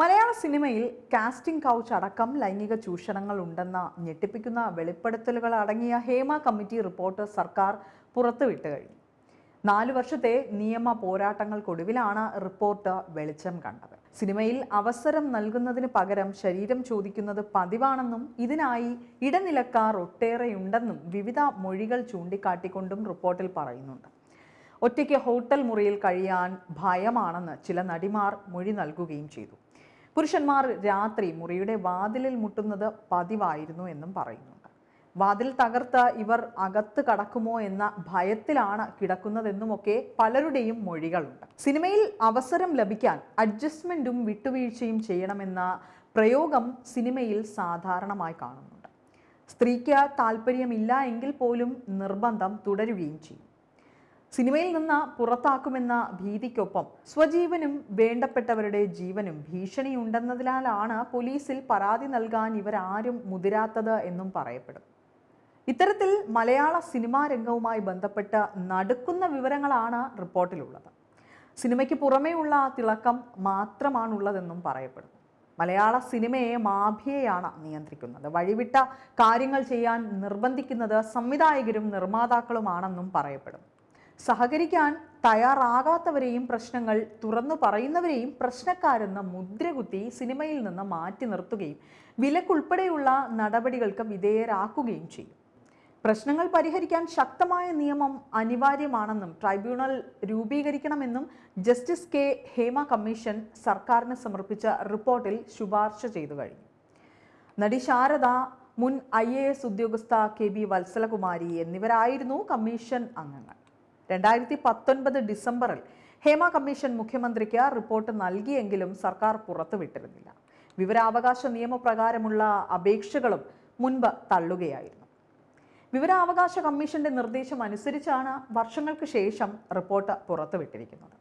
മലയാള സിനിമയിൽ casting couch അടക്കം ലൈംഗിക ചൂഷണങ്ങൾ ഉണ്ടെന്ന ഞെട്ടിപ്പിക്കുന്ന വെളിപ്പെടുത്തലുകൾ അടങ്ങിയ ഹേമ കമ്മിറ്റി റിപ്പോർട്ട് സർക്കാർ പുറത്തുവിട്ട് കഴിഞ്ഞു. നാലു വർഷത്തെ നിയമ പോരാട്ടങ്ങൾക്കൊടുവിലാണ് റിപ്പോർട്ട് വെളിച്ചം കണ്ടത്. സിനിമയിൽ അവസരം നൽകുന്നതിന് പകരം ശരീരം ചോദിക്കുന്നത് പതിവാണെന്നും ഇതിനായി ഇടനിലക്കാർ ഒട്ടേറെയുണ്ടെന്നും വിവിധ മൊഴികൾ ചൂണ്ടിക്കാട്ടിക്കൊണ്ടും റിപ്പോർട്ടിൽ പറയുന്നുണ്ട്. ഒറ്റയ്ക്ക് ഹോട്ടൽ മുറിയിൽ കഴിയാൻ ഭയമാണെന്ന് ചില നടിമാർ മൊഴി നൽകുകയും ചെയ്തു. പുരുഷന്മാർ രാത്രി മുറിയുടെ വാതിലിൽ മുട്ടുന്നത് പതിവായിരുന്നു എന്നും പറയുന്നുണ്ട്. വാതിൽ തകർത്ത് ഇവർ അകത്ത് കടക്കുമോ എന്ന ഭയത്തിലാണ് കിടക്കുന്നതെന്നുമൊക്കെ പലരുടെയും മൊഴികളുണ്ട്. സിനിമയിൽ അവസരം ലഭിക്കാൻ അഡ്ജസ്റ്റ്മെന്റും വിട്ടുവീഴ്ചയും ചെയ്യണമെന്ന പ്രയോഗം സിനിമയിൽ സാധാരണമായി കാണുന്നുണ്ട്. സ്ത്രീക്ക് താല്പര്യമില്ല എങ്കിൽ പോലും നിർബന്ധം തുടരുകയും ചെയ്യും. സിനിമയിൽ നിന്ന് പുറത്താക്കുമെന്ന ഭീതിക്കൊപ്പം സ്വജീവനും വേണ്ടപ്പെട്ടവരുടെ ജീവനും ഭീഷണിയുണ്ടെന്നതിനാലാണ് പോലീസിൽ പരാതി നൽകാൻ ഇവരാരും മുതിരാത്തത് എന്നും പറയപ്പെടും. ഇത്തരത്തിൽ മലയാള സിനിമാ രംഗവുമായി ബന്ധപ്പെട്ട് നടുക്കുന്ന വിവരങ്ങളാണ് റിപ്പോർട്ടിലുള്ളത്. സിനിമയ്ക്ക് പുറമേയുള്ള തിളക്കം മാത്രമാണുള്ളതെന്നും പറയപ്പെടുന്നു മലയാള സിനിമയെ മാഫിയയാണ് നിയന്ത്രിക്കുന്നത്. വഴിവിട്ട കാര്യങ്ങൾ ചെയ്യാൻ നിർബന്ധിക്കുന്നത് സംവിധായകരും നിർമ്മാതാക്കളുമാണെന്നും പറയപ്പെടും. സഹകരിക്കാൻ തയ്യാറാകാത്തവരെയും പ്രശ്നങ്ങൾ തുറന്നു പറയുന്നവരെയും പ്രശ്നക്കാരെന്ന മുദ്രകുത്തി സിനിമയിൽ നിന്ന് മാറ്റി നിർത്തുകയും വിലക്കുൾപ്പെടെയുള്ള നടപടികൾക്ക് വിധേയരാക്കുകയും ചെയ്യും. പ്രശ്നങ്ങൾ പരിഹരിക്കാൻ ശക്തമായ നിയമം അനിവാര്യമാണെന്നും ട്രൈബ്യൂണൽ രൂപീകരിക്കണമെന്നും ജസ്റ്റിസ് കെ ഹേമ കമ്മീഷൻ സർക്കാരിന് സമർപ്പിച്ച റിപ്പോർട്ടിൽ ശുപാർശ ചെയ്തു കഴിഞ്ഞു. നടി ശാരദ മുൻ ഐ ഉദ്യോഗസ്ഥ കെ ബി വത്സലകുമാരി എന്നിവരായിരുന്നു കമ്മീഷൻ അംഗങ്ങൾ. രണ്ടായിരത്തി പത്തൊൻപത് ഡിസംബറിൽ ഹേമ കമ്മീഷൻ മുഖ്യമന്ത്രിക്ക് റിപ്പോർട്ട് നൽകിയെങ്കിലും സർക്കാർ പുറത്തുവിട്ടിരുന്നില്ല. വിവരാവകാശ നിയമപ്രകാരമുള്ള അപേക്ഷകളും മുൻപ് തള്ളുകയായിരുന്നു. വിവരാവകാശ കമ്മീഷന്റെ നിർദ്ദേശം അനുസരിച്ചാണ് വർഷങ്ങൾക്ക് ശേഷം റിപ്പോർട്ട് പുറത്തുവിട്ടിരിക്കുന്നത്.